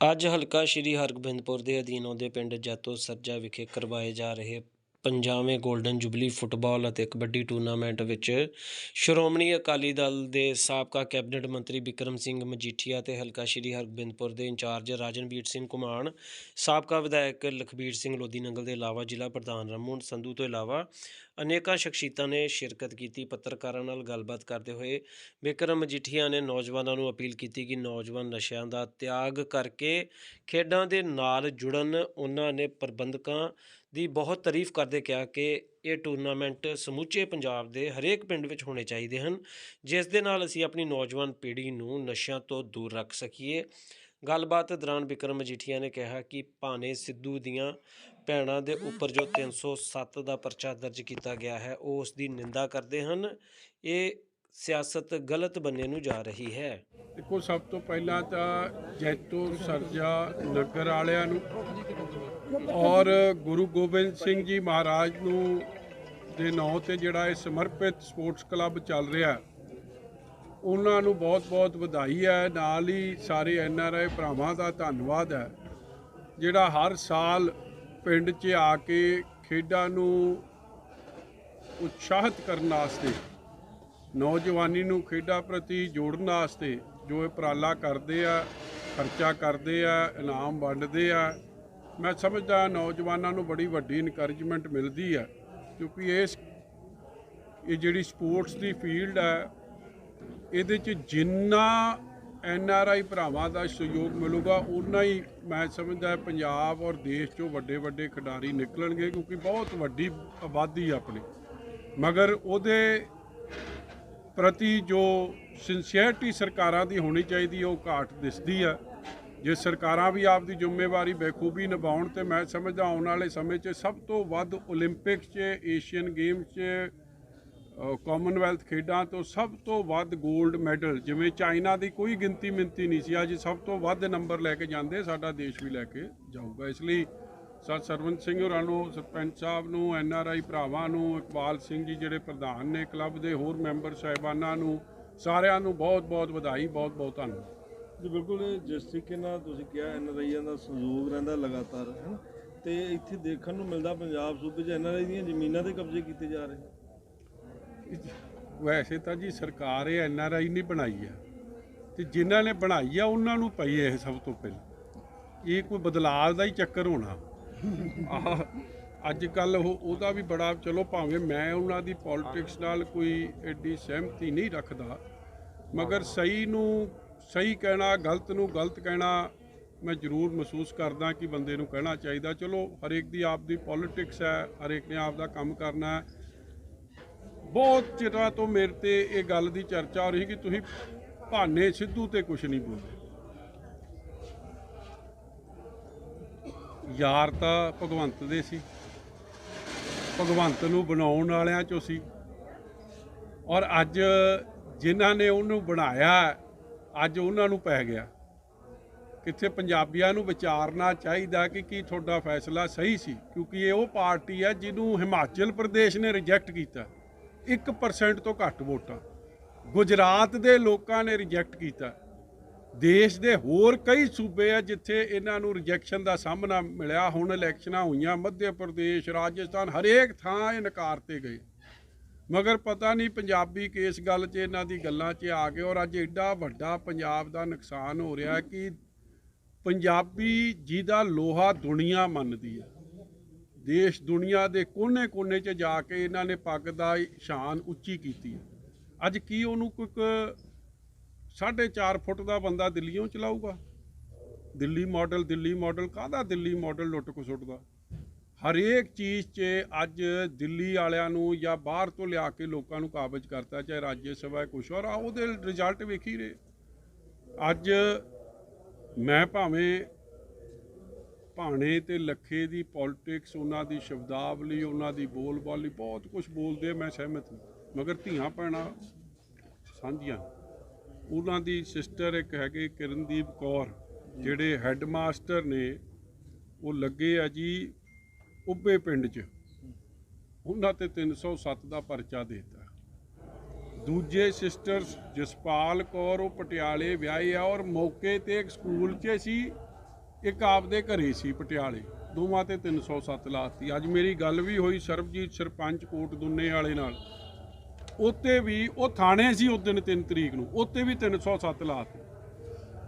ਅੱਜ ਹਲਕਾ ਸ਼੍ਰੀ ਹਰਗੋਬਿੰਦਪੁਰ ਦੇ ਅਧੀਨ ਆਉਂਦੇ ਪਿੰਡ ਜੈਤੋ ਸਰਜਾ ਵਿਖੇ ਕਰਵਾਏ ਜਾ ਰਹੇ ਪੰਜਾਵੇਂ 골ਡਨ ਜੁਬਲੀ ਫੁੱਟਬਾਲ ਅਤੇ ਕਬੱਡੀ ਟੂਰਨਾਮੈਂਟ ਵਿੱਚ ਸ਼੍ਰੋਮਣੀ ਅਕਾਲੀ ਦਲ ਦੇ ਸਾਬਕਾ ਕੈਬਨਿਟ ਮੰਤਰੀ ਬਿਕਰਮ ਸਿੰਘ ਮਜੀਠੀਆ ਤੇ ਹਲਕਾ ਸ਼੍ਰੀ ਹਰਗੋਬਿੰਦਪੁਰ ਦੇ ਇੰਚਾਰਜ ਰਾਜਨਵੀਰ ਸਿੰਘ ਘੁਮਾਣ ਸਾਬਕਾ ਵਿਧਾਇਕ ਲਖਬੀਰ ਸਿੰਘ ਲੋਧੀ ਨੰਗਲ ਦੇ ਇਲਾਵਾ ਜ਼ਿਲ੍ਹਾ ਪ੍ਰਧਾਨ ਰਮਨ ਸੰਧੂ ਤੋਂ ਇਲਾਵਾ ਅਨੇਕਾਂ ਸ਼ਖਸੀਅਤਾਂ ਨੇ ਸ਼ਿਰਕਤ ਕੀਤੀ, ਪੱਤਰਕਾਰਾਂ ਨਾਲ ਗੱਲਬਾਤ ਕਰਦੇ ਹੋਏ ਬਿਕਰਮ ਮਜੀਠੀਆ ਨੇ ਨੌਜਵਾਨਾਂ ਨੂੰ ਅਪੀਲ ਕੀਤੀ ਕਿ ਨੌਜਵਾਨ ਨਸ਼ਿਆਂ ਦਾ ਤਿਆਗ ਕਰਕੇ ਖੇਡਾਂ ਦੇ ਨਾਲ ਜੁੜਨ। ਉਹਨਾਂ ਨੇ ਪ੍ਰਬੰਧਕਾਂ ਦੀ ਬਹੁਤ ਤਾਰੀਫ ਕਰਦੇ ਕਿਹਾ ਕਿ ਇਹ ਟੂਰਨਾਮੈਂਟ ਸਮੁੱਚੇ ਪੰਜਾਬ ਦੇ ਹਰੇਕ ਪਿੰਡ ਵਿੱਚ ਹੋਣੇ ਚਾਹੀਦੇ ਹਨ, ਜਿਸ ਦੇ ਨਾਲ ਅਸੀਂ ਆਪਣੀ ਨੌਜਵਾਨ ਪੀੜ੍ਹੀ ਨੂੰ ਨਸ਼ਿਆਂ ਤੋਂ ਦੂਰ ਰੱਖ ਸਕੀਏ। ਗੱਲਬਾਤ ਦੌਰਾਨ ਬਿਕਰਮ ਮਜੀਠੀਆ ਨੇ ਕਿਹਾ ਕਿ ਭਾਨੇ ਸਿੱਧੂ ਦੀਆਂ ਭੈਣਾਂ ਦੇ ਉੱਪਰ ਜੋ 307 ਦਾ ਪਰਚਾ ਦਰਜ ਕੀਤਾ ਗਿਆ ਹੈ, ਉਹ ਉਸ ਦੀ ਨਿੰਦਾ ਕਰਦੇ ਹਨ। ਇਹ ਸਿਆਸਤ ਗਲਤ ਬੰਨੇ ਨੂੰ ਜਾ ਰਹੀ ਹੈ। ਦੇਖੋ, ਸਭ ਤੋਂ ਪਹਿਲਾਂ ਤਾਂ ਜੈਤੋ ਸਰਜਾ, ਨਗਰ ਵਾਲਿਆਂ ਨੂੰ ਔਰ ਗੁਰੂ ਗੋਬਿੰਦ ਸਿੰਘ ਜੀ ਮਹਾਰਾਜ ਨੂੰ ਦੇ ਨਾਂ ਤੇ ਜਿਹੜਾ ਇਹ ਸਮਰਪਿਤ ਸਪੋਰਟਸ ਕਲੱਬ ਚੱਲ ਰਿਹਾ ਉਹਨਾਂ ਨੂੰ ਬਹੁਤ-ਬਹੁਤ ਵਧਾਈ ਹੈ। ਨਾਲ ਹੀ ਸਾਰੇ ਐਨ ਆਰ ਆਈ ਭਰਾਵਾਂ ਦਾ ਧੰਨਵਾਦ ਹੈ। ਜਿਹੜਾ ਹਰ ਸਾਲ ਪਿੰਡ 'ਚ ਆ ਕੇ ਖੇਡਾਂ ਨੂੰ ਉਤਸ਼ਾਹਿਤ ਕਰਨ ਵਾਸਤੇ, ਨੌਜਵਾਨੀ ਨੂੰ ਖੇਡਾਂ ਪ੍ਰਤੀ ਜੋੜਨ ਵਾਸਤੇ ਜੋ ਇਹ ਉਪਰਾਲਾ ਕਰਦੇ ਆ, ਖਰਚਾ ਕਰਦੇ ਆ, ਇਨਾਮ ਵੰਡਦੇ ਆ, ਮੈਂ ਸਮਝਦਾ ਨੌਜਵਾਨਾਂ ਨੂੰ ਬੜੀ ਵੱਡੀ ਇਨਕਰੇਜਮੈਂਟ ਮਿਲਦੀ ਆ ਕਿਉਂਕਿ ਇਸ, ਇਹ ਜਿਹੜੀ ਸਪੋਰਟਸ ਦੀ ਫੀਲਡ ਹੈ ਇਹਦੇ 'ਚ ਜਿੰਨਾ ਐਨ ਆਰ ਆਈ ਭਰਾਵਾਂ ਦਾ ਸਹਿਯੋਗ ਮਿਲੂਗਾ ਉਨਾ ਹੀ ਮੈਂ ਸਮਝਦਾ ਪੰਜਾਬ ਔਰ ਦੇਸ਼ 'ਚੋਂ ਵੱਡੇ ਵੱਡੇ ਖਿਡਾਰੀ ਨਿਕਲਣਗੇ, ਕਿਉਂਕਿ ਬਹੁਤ ਵੱਡੀ ਆਬਾਦੀ ਆਪਣੀ। ਮਗਰ ਉਹਦੇ ਪ੍ਰਤੀ ਜੋ ਸਿੰਸੀਅਰਟੀ ਸਰਕਾਰਾਂ ਦੀ ਹੋਣੀ ਚਾਹੀਦੀ, ਉਹ ਘਾਟ ਦਿਸਦੀ ਆ। ਜੇ ਸਰਕਾਰਾਂ ਵੀ ਆਪ ਦੀ ਜ਼ਿੰਮੇਵਾਰੀ ਬੇਖੂਬੀ ਨਿਭਾਉਣ ਤੇ ਮੈਂ ਸਮਝਦਾ ਆਉਣ ਵਾਲੇ ਸਮੇਂ 'ਚ ਸਭ ਤੋਂ ਵੱਧ 올림픽 'ਚ ਏਸ਼ੀਅਨ ਗੇਮਸ 'ਚ ਕਾਮਨਵੈਲਥ ਖੇਡਾਂ ਤੋਂ ਸਭ ਤੋਂ ਵੱਧ 골ਡ ਮੈਡਲ ਜਿਵੇਂ ਚਾਈਨਾ ਦੀ ਕੋਈ ਗਿਣਤੀ ਮਿੰਤੀ ਨਹੀਂ ਸੀ, ਅੱਜ ਸਭ ਤੋਂ ਵੱਧ ਨੰਬਰ ਲੈ ਕੇ ਜਾਂਦੇ, ਸਾਡਾ ਦੇਸ਼ ਵੀ ਲੈ ਕੇ ਜਾਊਗਾ। ਇਸ ਲਈ ਸਰ ਸਰਵੰਤ ਸਿੰਘ ਹੋਰਾਂ ਨੂੰ, ਸਰਪੰਚ ਸਾਹਿਬ ਨੂੰ ਐਨ ਆਰ ਆਈ ਭਰਾਵਾਂ ਨੂੰ, ਇਕਬਾਲ ਸਿੰਘ ਜੀ ਜਿਹੜੇ ਪ੍ਰਧਾਨ ਨੇ ਕਲੱਬ ਦੇ, ਹੋਰ ਮੈਂਬਰ ਸਾਹਿਬਾਨਾਂ ਨੂੰ, ਸਾਰਿਆਂ ਨੂੰ ਬਹੁਤ ਬਹੁਤ ਵਧਾਈ, ਬਹੁਤ ਬਹੁਤ ਧੰਨਵਾਦ। ਜੀ, ਬਿਲਕੁਲ, ਜਿਸ ਤਰੀਕੇ ਨਾਲ ਤੁਸੀਂ ਕਿਹਾ ਐੱਨ ਆਰ ਆਈਆਂ ਦਾ ਸਹਿਯੋਗ ਰਹਿੰਦਾ ਲਗਾਤਾਰ ਹੈ ਨਾ ਤੇ ਇੱਥੇ ਦੇਖਣ ਨੂੰ ਮਿਲਦਾ ਪੰਜਾਬ ਸੂਬੇ 'ਚ ਐੱਨ ਆਰ ਆਈ ਦੀਆਂ ਜ਼ਮੀਨਾਂ ਤੇ ਕਬਜ਼ੇ ਕੀਤੇ ਜਾ ਰਹੇ ਵੈਸੇ ਤਾਂ ਜੀ ਸਰਕਾਰ ਇਹ ਐਨ ਆਰ ਆਈ ਨਹੀਂ ਬਣਾਈ ਆ ਤੇ ਜਿਨ੍ਹਾਂ ਨੇ ਬਣਾਈ ਆ, ਉਹਨਾਂ ਨੂੰ ਪਈ ਇਹ ਸਭ ਤੋਂ ਪਹਿਲਾਂ। ਇਹ ਕੋਈ ਬਦਲਾਅ ਦਾ ਹੀ ਚੱਕਰ ਹੋਣਾ। ਆਹ ਅੱਜ ਕੱਲ ਉਹ, ਉਹਦਾ ਵੀ ਬੜਾ, ਚਲੋ ਭਾਵੇਂ ਮੈਂ ਉਹਨਾਂ ਦੀ ਪੋਲਿਟਿਕਸ ਨਾਲ ਕੋਈ ਐਡੀ ਸਹਿਮਤੀ ਨਹੀਂ ਰੱਖਦਾ, ਮਗਰ ਸਹੀ ਨੂੰ, ਸਹੀ ਕਹਿਣਾ, ਗਲਤ ਨੂੰ ਗਲਤ ਕਹਿਣਾ ਮੈਂ ਜ਼ਰੂਰ ਮਹਿਸੂਸ ਕਰਦਾ ਕਿ ਬੰਦੇ ਨੂੰ ਕਹਿਣਾ ਚਾਹੀਦਾ। ਚਲੋ, ਹਰੇਕ ਦੀ ਆਪ ਦੀ ਪੋਲਿਟਿਕਸ ਹੈ, ਹਰੇਕ ਨੇ ਆਪ ਦਾ ਕੰਮ ਕਰਨਾ ਹੈ। ਬਹੁਤ ਚਿਰਾਂ ਤੋਂ ਮੇਰੇ ਤੇ ਇਹ ਗੱਲ ਦੀ ਚਰਚਾ ਹੋ ਰਹੀ ਕਿ ਤੁਸੀਂ ਭਾਨੇ ਸਿੱਧੂ ਤੇ ਕੁਝ ਨਹੀਂ ਬੋਲਦੇ। ਯਾਰ ਤਾਂ ਭਗਵੰਤ ਦੇ ਸੀ। ਭਗਵੰਤ ਨੂੰ ਬਣਾਉਣ ਵਾਲਿਆਂ ਚੋਂ ਸੀ। ਔਰ ਅੱਜ ਜਿਨ੍ਹਾਂ ਨੇ ਉਹਨੂੰ ਬਣਾਇਆ, ਅੱਜ ਉਹਨਾਂ ਨੂੰ ਪੈ ਗਿਆ। ਕਿੱਥੇ ਪੰਜਾਬੀਆਂ ਨੂੰ ਵਿਚਾਰਨਾ ਚਾਹੀਦਾ ਕਿ ਕੀ ਤੁਹਾਡਾ ਫੈਸਲਾ ਸਹੀ ਸੀ? ਕਿਉਂਕਿ ਇਹ ਉਹ ਪਾਰਟੀ ਹੈ ਜਿਹਨੂੰ ਹਿਮਾਚਲ ਪ੍ਰਦੇਸ਼ ਨੇ ਰਿਜੈਕਟ ਕੀਤਾ। 1% ਤੋਂ ਘੱਟ ਵੋਟਾਂ। ਗੁਜਰਾਤ ਦੇ ਲੋਕਾਂ ਨੇ ਰਿਜੈਕਟ ਕੀਤਾ। ਦੇਸ਼ ਦੇ ਹੋਰ ਕਈ ਸੂਬੇ ਆ ਜਿੱਥੇ ਇਹਨਾਂ ਨੂੰ ਰਿਜੈਕਸ਼ਨ ਦਾ ਸਾਹਮਣਾ ਮਿਲਿਆ। ਹੁਣ ਇਲੈਕਸ਼ਨਾਂ ਹੋਈਆਂ ਮੱਧ ਪ੍ਰਦੇਸ਼, ਰਾਜਸਥਾਨ, ਹਰੇਕ ਥਾਂ ਇਹ ਨਕਾਰਤੇ ਗਏ। ਮਗਰ ਪਤਾ ਨਹੀਂ ਪੰਜਾਬੀ ਕਿਸ ਗੱਲ 'ਚ ਇਹਨਾਂ ਦੀ ਗੱਲਾਂ 'ਚ ਆ ਗਏ ਔਰ ਅੱਜ ਐਡਾ ਵੱਡਾ ਪੰਜਾਬ ਦਾ ਨੁਕਸਾਨ ਹੋ ਰਿਹਾ ਕਿ ਪੰਜਾਬੀ ਜਿਹਦਾ ਲੋਹਾ ਦੁਨੀਆ ਮੰਨਦੀ ਹੈ। ਦੇਸ਼ ਦੁਨੀਆ ਦੇ ਕੋਨੇ-ਕੋਨੇ 'ਚ ਜਾ ਕੇ ਇਹਨਾਂ ਨੇ ਪੱਗ ਦਾ ਸ਼ਾਨ ਉੱਚੀ ਕੀਤੀ ਹੈ। ਅੱਜ ਕੀ ਉਹਨੂੰ ਕੋਈ ਕ- ਸਾਢੇ 4 ਫੁੱਟ ਦਾ ਬੰਦਾ ਦਿੱਲੀੋਂ ਚਲਾਊਗਾ? ਦਿੱਲੀ ਮਾਡਲ ਦਿੱਲੀ ਮਾਡਲ ਕਾਹਦਾ ਦਿੱਲੀ ਮਾਡਲ ਲੁੱਟ ਕੋ ਸੁੱਟਦਾ ਹਰੇਕ ਚੀਜ਼ 'ਚ ਅੱਜ ਦਿੱਲੀ ਵਾਲਿਆਂ ਨੂੰ ਜਾਂ ਬਾਹਰ ਤੋਂ ਲਿਆ ਕੇ ਲੋਕਾਂ ਨੂੰ ਕਾਬਜ ਕਰਤਾ, ਚਾਹੇ ਰਾਜ ਸਭਾ, ਕੁਛ ਔਰ ਆਹ ਉਹਦੇ ਰਿਜ਼ਲਟ ਵੇਖੀ ਰਹੇ। ਅੱਜ ਮੈਂ ਭਾਵੇਂ ਭਾਣੇ ਤੇ ਲੱਖੇ ਦੀ ਪੋਲਿਟਿਕਸ ਉਹਨਾਂ ਦੀ ਸ਼ਬਦਾਵਲੀ, ਉਹਨਾਂ ਦੀ ਬੋਲਬਾਲੀ, ਬਹੁਤ ਕੁਝ ਬੋਲਦੇ ਮੈਂ ਸਹਿਮਤ ਹਾਂ। ਮਗਰ ਧੀਆਂ ਭੈਣਾਂ ਸਾਂਝੀਆਂ। ਉਹਨਾਂ ਦੀ ਸਿਸਟਰ ਇੱਕ ਹੈਗੇ ਕਿਰਨਦੀਪ ਕੌਰ, ਜਿਹੜੇ ਹੈੱਡਮਾਸਟਰ ਨੇ, ਉਹ ਲੱਗੇ ਆ ਜੀ ਉੱਬੇ ਪਿੰਡ 'ਚ। ਉਹਨਾਂ ਤੇ 307 ਦਾ ਪਰਚਾ ਦੇਤਾ। ਦੂਜੇ ਸਿਸਟਰ ਜਸਪਾਲ ਕੌਰ, ਉਹ ਪਟਿਆਲੇ ਵਿਆਹੇ ਆ ਔਰ ਮੌਕੇ ਤੇ ਇੱਕ ਸਕੂਲ 'ਚ ਸੀ। ਇੱਕ ਆਪਦੇ ਘਰੇ ਸੀ ਪਟਿਆਲੇ, ਦੋਵਾਂ ਤੇ 307 ਲਾਤੀ। ਅੱਜ ਮੇਰੀ ਗੱਲ ਵੀ ਹੋਈ ਸਰਬਜੀਤ ਸਰਪੰਚ ਕੋਟ ਦੁੰਨੇ ਵਾਲੇ ਨਾਲ। ਉੱਤੇ ਵੀ ਉਹ ਥਾਣੇ ਸੀ ਉਸ ਦਿਨ 3 ਤਰੀਕ ਨੂੰ, ਉੱਤੇ ਵੀ 307 ਲਾਤੀ।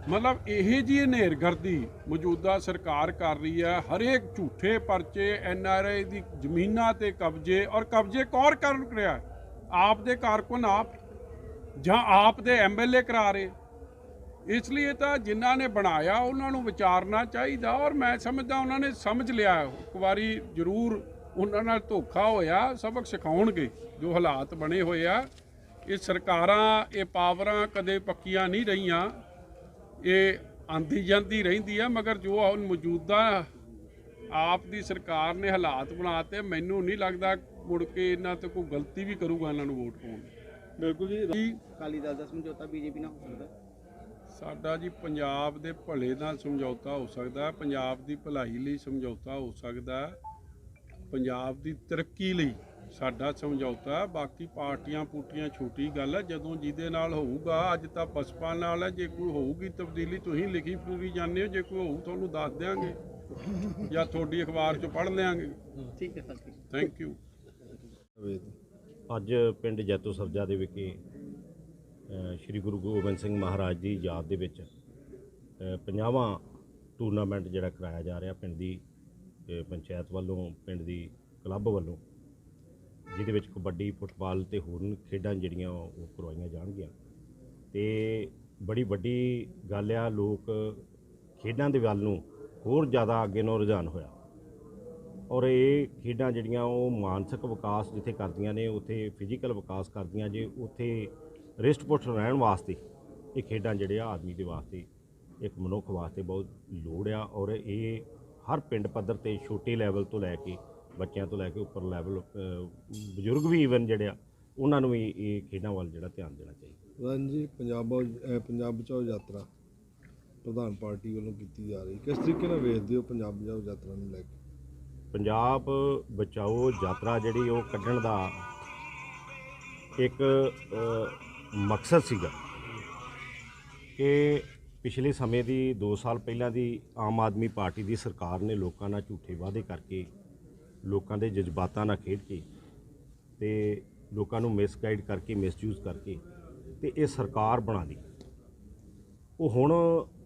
ਮਤਲਬ ਇਹ ਜੀ ਹਨੇਰਗਰਦੀ ਮੌਜੂਦਾ ਸਰਕਾਰ ਕਰ ਰਹੀ ਹੈ, ਹਰੇਕ ਝੂਠੇ ਪਰਚੇ, ਐਨ ਆਰ ਆਈ ਦੀ ਜ਼ਮੀਨਾਂ ਤੇ ਕਬਜ਼ੇ ਔਰ ਕਬਜ਼ੇ ਕੌਰ ਕਰਨ ਰਿਹਾ ਆਪ ਦੇ ਕਾਰਕੁਨ ਆਪ ਜਾਂ ਆਪ ਦੇ ਐਮਐਲਏ ਕਰਾ ਰਹੇ। ਇਸ ਲਈ ਤਾਂ ਜਿਨ੍ਹਾਂ ਨੇ ਬਣਾਇਆ ਉਹਨਾਂ ਨੂੰ ਵਿਚਾਰਨਾ ਚਾਹੀਦਾ ਔਰ ਮੈਂ ਸਮਝਦਾ ਉਹਨਾਂ ਨੇ ਸਮਝ ਲਿਆ। ਇੱਕ ਵਾਰੀ ਜ਼ਰੂਰ ਉਹਨਾਂ ਨਾਲ ਧੋਖਾ ਹੋਇਆ ਸਬਕ ਸਿਖਾਉਣਗੇ ਜੋ ਹਾਲਾਤ ਬਣੇ ਹੋਏ ਆ। ਇਹ ਸਰਕਾਰਾਂ ਇਹ ਪਾਵਰਾਂ ਕਦੇ ਪੱਕੀਆਂ ਨਹੀਂ ਰਹੀਆਂ। ਇਹ ਆਂਦੀ ਜਾਂਦੀ ਰਹਿੰਦੀ ਆ ਮਗਰ ਜੋ ਹੁਣ ਮੌਜੂਦਾ ਆਪ ਦੀ ਸਰਕਾਰ ਨੇ ਹਾਲਾਤ ਬਣਾਤੇ ਮੈਨੂੰ ਨਹੀਂ ਲੱਗਦਾ ਮੁੜ ਕੇ ਇਹਨਾਂ ਤੇ ਕੋਈ ਗਲਤੀ ਵੀ ਕਰੂਗਾ ਇਹਨਾਂ ਨੂੰ ਵੋਟ ਪਾਉਣ। ਬਿਲਕੁਲ ਜੀ। ਕੀ ਅਕਾਲੀ ਦਲ ਦਾ ਸਮਝੌਤਾ ਬੀਜੇਪੀ ਨਾਲ ਹੋ ਸਕਦਾ। ਸਾਡਾ ਜੀ ਪੰਜਾਬ ਦੇ ਭਲੇ ਨਾਲ ਸਮਝੌਤਾ ਹੋ ਸਕਦਾ ਹੈ ਪੰਜਾਬ ਦੀ ਭਲਾਈ ਲਈ ਸਮਝੌਤਾ ਹੋ ਸਕਦਾ ਹੈ ਪੰਜਾਬ ਦੀ ਤਰੱਕੀ ਲਈ ਸਾਡਾ ਸਮਝੌਤਾ। ਬਾਕੀ ਪਾਰਟੀਆਂ ਪੂਟੀਆਂ ਛੋਟੀ ਗੱਲ ਹੈ ਜਦੋਂ ਜਿਹਦੇ ਨਾਲ ਹੋਊਗਾ ਅੱਜ ਤਾਂ ਬਸਪਾ ਨਾਲ ਹੈ ਜੇ ਕੋਈ ਹੋਊਗੀ ਤਬਦੀਲੀ ਤੁਸੀਂ ਲਿਖੀ ਪੂਰੀ ਜਾਂਦੇ ਹੋ ਜੇ ਕੋਈ ਹੋਊ ਤੁਹਾਨੂੰ ਦੱਸ ਦਿਆਂਗੇ ਜਾਂ ਤੁਹਾਡੀ ਅਖਬਾਰ 'ਚੋਂ ਪੜ੍ਹ ਲਿਆਂਗੇ। ਠੀਕ ਹੈ ਸਰ ਥੈਂਕ ਯੂ ਅੱਜ ਪਿੰਡ ਜੈਤੋ ਸਰਜਾ ਦੇ ਵਿਖੇ ਸ੍ਰੀ ਗੁਰੂ ਗੋਬਿੰਦ ਸਿੰਘ ਮਹਾਰਾਜ ਦੀ ਯਾਦ ਦੇ ਵਿੱਚ 50ਵਾਂ ਟੂਰਨਾਮੈਂਟ ਜਿਹੜਾ ਕਰਾਇਆ ਜਾ ਰਿਹਾ ਪਿੰਡ ਦੀ ਪੰਚਾਇਤ ਵੱਲੋਂ, ਪਿੰਡ ਦੀ ਕਲੱਬ ਵੱਲੋਂ, ਜਿਹਦੇ ਵਿੱਚ ਕਬੱਡੀ, ਫੁੱਟਬਾਲ ਤੇ ਹੋਰ ਖੇਡਾਂ ਜਿਹੜੀਆਂ ਉਹ ਕਰਵਾਈਆਂ ਜਾਣਗੀਆਂ। ਤੇ ਬੜੀ ਵੱਡੀ ਗੱਲ ਆ, ਲੋਕ ਖੇਡਾਂ ਦੇ ਵੱਲ ਨੂੰ ਹੋਰ ਜ਼ਿਆਦਾ ਅੱਗੇ ਨੂੰ ਰੁਝਾਨ ਹੋਇਆ। ਔਰ ਇਹ ਖੇਡਾਂ ਜਿਹੜੀਆਂ ਉਹ ਮਾਨਸਿਕ ਵਿਕਾਸ ਜਿੱਥੇ ਕਰਦੀਆਂ ਨੇ, ਉੱਥੇ ਫਿਜ਼ੀਕਲ ਵਿਕਾਸ ਕਰਦੀਆਂ ਜੇ, ਉੱਥੇ ਰਿਸ਼ਟ ਪੁਸ਼ਟ ਰਹਿਣ ਵਾਸਤੇ ਇਹ ਖੇਡਾਂ ਜਿਹੜੇ ਆ ਆਦਮੀ ਦੇ ਵਾਸਤੇ ਇੱਕ ਮਨੁੱਖ ਵਾਸਤੇ ਬਹੁਤ ਲੋੜ ਆ ਔਰ ਇਹ ਹਰ ਪਿੰਡ ਪੱਧਰ ਤੇ ਛੋਟੇ ਲੈਵਲ ਤੋਂ ਲੈ ਕੇ ਬੱਚਿਆਂ ਤੋਂ ਲੈ ਕੇ ਉੱਪਰ ਲੈਵਲ ਬਜ਼ੁਰਗ ਵੀ ਈਵਨ ਜਿਹੜੇ ਆ ਉਹਨਾਂ ਨੂੰ ਵੀ ਇਹ ਖੇਡਾਂ ਵੱਲ ਜਿਹੜਾ ਧਿਆਨ ਦੇਣਾ ਚਾਹੀਦਾ। ਹਾਂਜੀ ਪੰਜਾਬ ਪੰਜਾਬ ਬਚਾਓ ਯਾਤਰਾ ਪ੍ਰਧਾਨ ਪਾਰਟੀ ਵੱਲੋਂ ਕੀਤੀ ਜਾ ਰਹੀ ਕਿਸ ਤਰੀਕੇ ਨਾਲ ਵੇਖਦੇ ਹੋ ਪੰਜਾਬ ਬਚਾਓ ਯਾਤਰਾ ਨੂੰ ਲੈ ਕੇ? ਪੰਜਾਬ ਬਚਾਓ ਯਾਤਰਾ ਜਿਹੜੀ ਉਹ ਕੱਢਣ ਦਾ ਇੱਕ ਮਕਸਦ ਸੀਗਾ ਕਿ ਪਿਛਲੇ ਸਮੇਂ ਦੀ 2 ਸਾਲ ਪਹਿਲਾਂ ਦੀ ਆਮ ਆਦਮੀ ਪਾਰਟੀ ਦੀ ਸਰਕਾਰ ਨੇ ਲੋਕਾਂ ਨਾਲ ਝੂਠੇ ਵਾਅਦੇ ਕਰਕੇ ਲੋਕਾਂ ਦੇ ਜਜ਼ਬਾਤਾਂ ਨਾਲ ਖੇਡ ਕੇ ਤੇ ਲੋਕਾਂ ਨੂੰ ਮਿਸਗਾਈਡ ਕਰਕੇ ਮਿਸਯੂਜ਼ ਕਰਕੇ ਤੇ ਇਹ ਸਰਕਾਰ ਬਣਾ ਲਈ। ਉਹ ਹੁਣ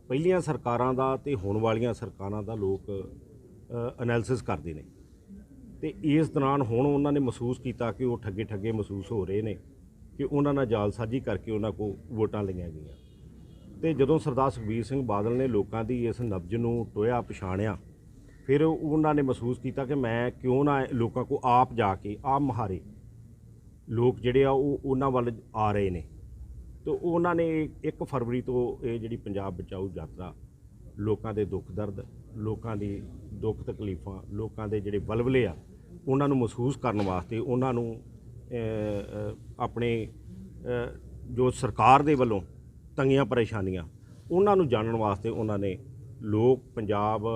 ਪਹਿਲੀਆਂ ਸਰਕਾਰਾਂ ਦਾ ਤੇ ਹੋਣ ਵਾਲੀਆਂ ਸਰਕਾਰਾਂ ਦਾ ਲੋਕ ਐਨਾਲਿਸਿਸ ਕਰਦੇ ਨੇ। ਤੇ ਇਸ ਦੌਰਾਨ ਹੁਣ ਉਹਨਾਂ ਨੇ ਮਹਿਸੂਸ ਕੀਤਾ ਕਿ ਉਹ ਠੱਗੇ ਠੱਗੇ ਮਹਿਸੂਸ ਹੋ ਰਹੇ ਨੇ। ਕਿ ਉਹਨਾਂ ਨਾਲ ਜਾਲਸਾਜ਼ੀ ਕਰਕੇ ਉਹਨਾਂ ਕੋ ਵੋਟਾਂ ਲਈਆਂ ਗਈਆਂ। ਤੇ ਜਦੋਂ ਸਰਦਾਰ ਸੁਖਬੀਰ ਸਿੰਘ ਬਾਦਲ ਨੇ ਲੋਕਾਂ ਦੀ ਇਸ ਨਬਜ ਨੂੰ ਟੋਇਆ ਪਛਾਣਿਆ, ਫਿਰ ਉਹਨਾਂ ਨੇ ਮਹਿਸੂਸ ਕੀਤਾ ਕਿ ਮੈਂ ਕਿਉਂ ਨਾ ਲੋਕਾਂ ਕੋ ਆਪ ਜਾ ਕੇ ਆਪ ਮਹਾਰੇ ਲੋਕ ਜਿਹੜੇ ਆ ਉਹ ਉਹਨਾਂ ਵੱਲ ਆ ਰਹੇ ਨੇ। ਤੇ ਉਹਨਾਂ ਨੇ 1 ਫਰਵਰੀ ਤੋਂ ਇਹ ਜਿਹੜੀ ਪੰਜਾਬ ਬਚਾਓ ਯਾਤਰਾ, ਲੋਕਾਂ ਦੇ ਦੁੱਖ ਦਰਦ, ਲੋਕਾਂ ਦੀ ਦੁੱਖ ਤਕਲੀਫਾਂ, ਲੋਕਾਂ ਦੇ ਜਿਹੜੇ ਬਲਬਲੇ ਆ, ਉਹਨਾਂ ਨੂੰ ਮਹਿਸੂਸ ਕਰਨ ਵਾਸਤੇ ਉਹਨਾਂ ਨੂੰ ਆਪਣੇ ਜੋ ਸਰਕਾਰ ਦੇ ਵੱਲੋਂ ਤੰਗੀਆਂ ਪਰੇਸ਼ਾਨੀਆਂ, ਉਹਨਾਂ ਨੂੰ ਜਾਣਨ ਵਾਸਤੇ ਉਹਨਾਂ ਨੇ ਲੋਕ ਪੰਜਾਬ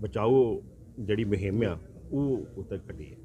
ਬਚਾਓ ਜਿਹੜੀ ਮੁਹਿੰਮ ਆ, ਉਹ ਉੱਤੇ ਕੱਢੀ ਹੈ।